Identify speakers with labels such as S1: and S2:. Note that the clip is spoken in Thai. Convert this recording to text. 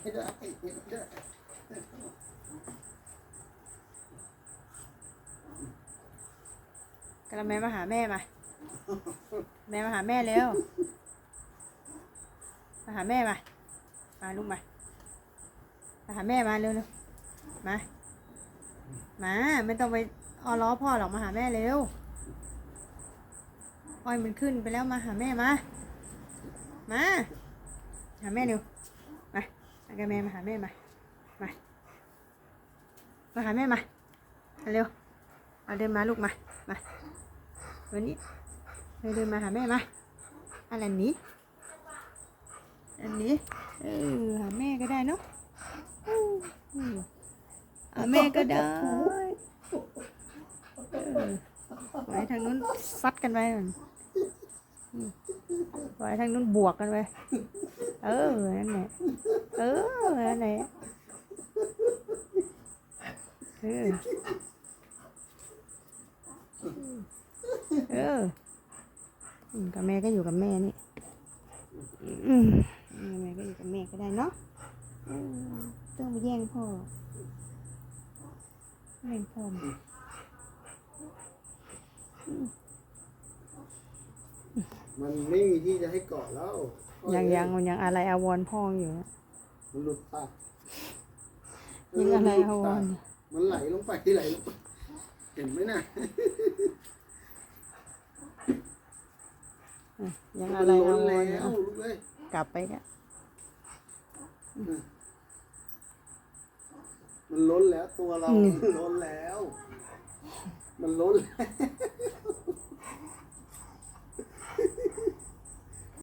S1: ไม่ได้ไม่ได้
S2: กระแมมาหาแม่มา แม่มาหาแม่เร็ว มาหาแม่มา มาลูกมา มาหาแม่มาเร็วเร็วมา มาไม่ต้องไปออล้อพ่อหรอกมาหาแม่เร็ว อ้อยมันขึ้นไปแล้วมาหาแม่มา มา หาแม่เร็ว มาเอากแมมาหาแม่มา มา มาหาแม่มา เร็ว เอาเดินมาลูกมา มา วันนี้เดินมาหาแม่มา อะไรนี้ อันนี้ เออ หาแม่ก็ได้เนาะอืมอืมหาแม่ก็ได้ไว้ทางนู้นซัดกันไปก่อน ไว้ทางนู้นบวกกันไปเออ นั่นแหละ เออ นั่นแหละเออ เออกับแม่ก็อยู่กับแม่นี่แม่ก็อยู่กับแม่ก็ได้เนาะเออต้องไปแย่งพ่อแย่งพ่อ มา
S1: มันไม่มีที่จะให้เกาะแล้ว
S2: ยังยังมันยังอะไรอาวรณ์พ่ออยู่นะ
S1: มันหลุดปาก
S2: ยังอะไรอาวรณ์
S1: มันไหลลงไปที่ไหลลงไปเห็นไหมน่ะ
S2: อะยังอะไร
S1: มัน
S2: อา
S1: ล้น
S2: วรณ์
S1: แล้ว
S2: อะ
S1: ลูกเอ้ย
S2: กลับไปเนี่ย
S1: มันล้นแล้วตัวเรามันล้นแล้ว มันล้นแล้ว